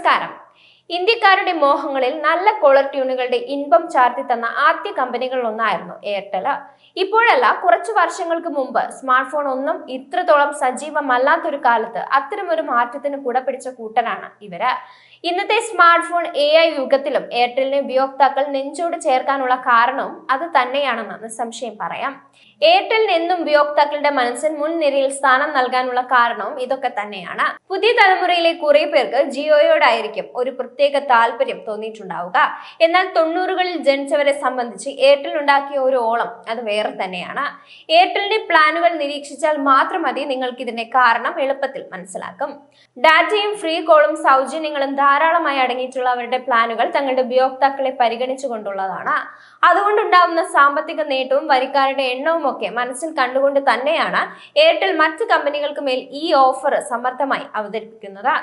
നമസ്കാരം. ഇന്ത്യക്കാരുടെ മോഹങ്ങളിൽ നല്ല കോളർ ട്യൂണുകളുടെ ഇൻപം ചാർത്തി തന്ന ആദ്യ കമ്പനികളിലൊന്നായിരുന്നു എയർടെൽ. ഇപ്പോഴല്ല കുറച്ചു വർഷങ്ങൾക്ക് മുമ്പ് സ്മാർട്ട് ഫോൺ ഒന്നും ഇത്രത്തോളം സജീവമല്ലാത്തൊരു കാലത്ത് അത്തരമൊരു മാറ്റത്തിന് കുടപിടിച്ച കൂട്ടനാണ് ഇവർ. ഇന്നത്തെ സ്മാർട്ട് ഫോൺ എ ഐ യുഗത്തിലും എയർടെലിനെ ഉപയോക്താക്കൾ നെഞ്ചോട് ചേർക്കാനുള്ള കാരണവും അത് തന്നെയാണെന്ന് നിസ്സംശയം പറയാം. എയർടെലിന് എന്നും ഉപയോക്താക്കളുടെ മനസ്സിൽ മുൻനിരയിൽ സ്ഥാനം നൽകാനുള്ള കാരണവും ഇതൊക്കെ തന്നെയാണ്. പുതിയ തലമുറയിലെ കുറെ പേർക്ക് ജിയോയോടായിരിക്കും ഒരു പ്രത്യേക താല്പര്യം തോന്നിയിട്ടുണ്ടാവുക. എന്നാൽ തൊണ്ണൂറുകളിൽ ജനിച്ചവരെ സംബന്ധിച്ച് എയർടെൽ ഉണ്ടാക്കിയ ഒരു ഓളം അത് വേറെ തന്നെയാണ്. എയർടെലിന്റെ പ്ലാനുകൾ നിരീക്ഷിച്ചാൽ മാത്രം മതി നിങ്ങൾക്ക് ഇതിന്റെ കാരണം എളുപ്പത്തിൽ മനസ്സിലാക്കും. ഡാറ്റയും ഫ്രീ കോളും സൗജന്യങ്ങളും ധാരാളമായി അടങ്ങിയിട്ടുള്ള അവരുടെ പ്ലാനുകൾ തങ്ങളുടെ ഉപയോക്താക്കളെ പരിഗണിച്ചുകൊണ്ടുള്ളതാണ്. അതുകൊണ്ടുണ്ടാവുന്ന സാമ്പത്തിക നേട്ടവും വരിക്കാരുടെ എണ്ണവും ഒക്കെ മനസ്സിൽ കണ്ടുകൊണ്ട് തന്നെയാണ് എയർടെൽ മറ്റ് കമ്പനികൾക്ക് മേൽ ഈ ഓഫർ സമർത്ഥമായി അവതരിപ്പിക്കുന്നത്.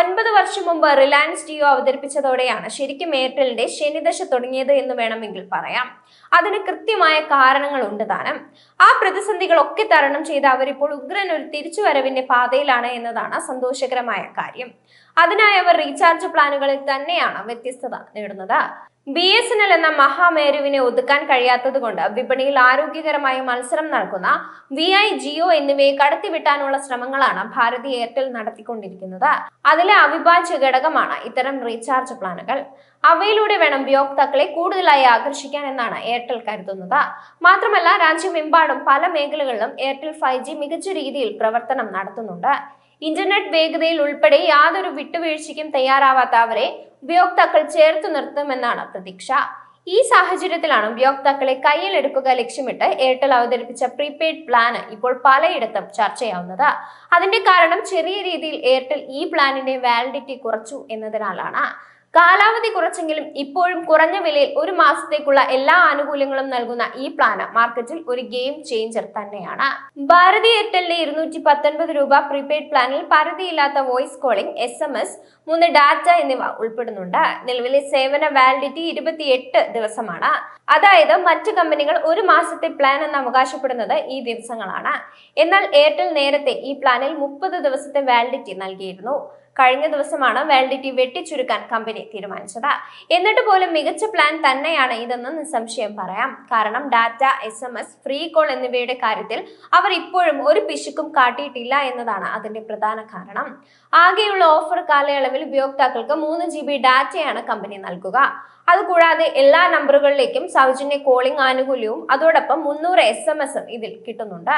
ഒൻപത് വർഷം മുമ്പ് റിലയൻസ് ജിയോ അവതരിപ്പിച്ചതോടെയാണ് ശരിക്കും എയർടെലിന്റെ ശനിദശ തുടങ്ങിയത് എന്ന് വേണമെങ്കിൽ പറയാം. അതിന് കൃത്യമായ കാരണങ്ങളുണ്ട് താനും ആ പ്രതിസന്ധികളൊക്കെ തരണം ചെയ്ത് അവരിപ്പോൾ ഉഗ്രൻ ഒരു തിരിച്ചുവരവിന്റെ പാതയിലാണ് എന്നതാണ് സന്തോഷകരമായ കാര്യം. അതിനായി അവർ റീചാർജ് പ്ലാനുകളിൽ തന്നെയാണ് വ്യത്യസ്തത നേടുന്നത്. ബി എസ് എൻ എൽ എന്ന മഹാമേരുവിനെ ഒതുക്കാൻ കഴിയാത്തതുകൊണ്ട് വിപണിയിൽ ആരോഗ്യകരമായ മത്സരം നടക്കുന്ന വി ഐ ജിയോ എന്നിവയെ കടത്തിവിട്ടാനുള്ള ശ്രമങ്ങളാണ് ഭാരതി എയർടെൽ നടത്തിക്കൊണ്ടിരിക്കുന്നത്. അതിലെ അവിഭാജ്യ ഘടകമാണ് ഇത്തരം റീചാർജ് പ്ലാനുകൾ. അവയിലൂടെ വേണം ഉപയോക്താക്കളെ കൂടുതലായി ആകർഷിക്കാൻ എന്നാണ് എയർടെൽ കരുതുന്നത്. മാത്രമല്ല രാജ്യമെമ്പാടും പല മേഖലകളിലും എയർടെൽ ഫൈവ് മികച്ച രീതിയിൽ പ്രവർത്തനം നടത്തുന്നുണ്ട്. ഇന്റർനെറ്റ് വേഗതയിൽ ഉൾപ്പെടെ യാതൊരു വിട്ടുവീഴ്ചയ്ക്കും തയ്യാറാവാത്ത അവരെ ഉപയോക്താക്കൾ ചേർത്ത് നിർത്തുമെന്നാണ് പ്രതീക്ഷ. ഈ സാഹചര്യത്തിലാണ് ഉപയോക്താക്കളെ കയ്യിലെടുക്കുക ലക്ഷ്യമിട്ട് എയർടെൽ അവതരിപ്പിച്ച പ്രീപെയ്ഡ് പ്ലാന് ഇപ്പോൾ പലയിടത്തും ചർച്ചയാവുന്നത്. അതിന്റെ കാരണം ചെറിയ രീതിയിൽ എയർടെൽ ഈ പ്ലാനിന്റെ വാലിഡിറ്റി കുറച്ചു എന്നതിനാലാണ്. കാലാവധി കുറച്ചെങ്കിലും ഇപ്പോഴും കുറഞ്ഞ വിലയിൽ ഒരു മാസത്തേക്കുള്ള എല്ലാ ആനുകൂല്യങ്ങളും നൽകുന്ന ഈ പ്ലാന് മാർക്കറ്റിൽ ഒരു ഗെയിം ചേഞ്ചർ തന്നെയാണ്. ഭാരതി എയർടെലിന്റെ ഇരുന്നൂറ്റി പത്തൊൻപത് രൂപ പ്രീപെയ്ഡ് പ്ലാനിൽ പരിധിയില്ലാത്ത voice calling S M S മൂന്ന് ഡാറ്റ എന്നിവ ഉൾപ്പെടുന്നുണ്ട്. നിലവിലെ സേവന വാലിഡിറ്റി ഇരുപത്തിയെട്ട് ദിവസമാണ്. അതായത് മറ്റ് കമ്പനികൾ ഒരു മാസത്തെ പ്ലാൻ എന്ന് അവകാശപ്പെടുന്നത് ഈ ദിവസങ്ങളാണ്. എന്നാൽ എയർടെൽ നേരത്തെ ഈ പ്ലാനിൽ മുപ്പത് ദിവസത്തെ വാലിഡിറ്റി നൽകിയിരുന്നു. കഴിഞ്ഞ ദിവസമാണ് വാലിഡിറ്റി വെട്ടിച്ചുരുക്കാൻ കമ്പനി തീരുമാനിച്ചത്. എന്നിട്ട് പോലും മികച്ച പ്ലാൻ തന്നെയാണ് ഇതെന്ന് നിസ്സംശയം പറയാം. കാരണം data S M S free call എന്നിവയുടെ കാര്യത്തിൽ അവർ ഇപ്പോഴും ഒരു പിശുക്കും കാട്ടിയിട്ടില്ല എന്നതാണ് അതിന്റെ പ്രധാന കാരണം. ആകെയുള്ള ഓഫർ കാലയളവിൽ ഉപയോക്താക്കൾക്ക് മൂന്ന് ജി ബി ഡാറ്റയാണ് കമ്പനി നൽകുക. അതുകൂടാതെ എല്ലാ നമ്പറുകളിലേക്കും സൗജന്യ കോളിംഗ് ആനുകൂല്യവും അതോടൊപ്പം മുന്നൂറ് എസ് എം എസും ഇതിൽ കിട്ടുന്നുണ്ട്.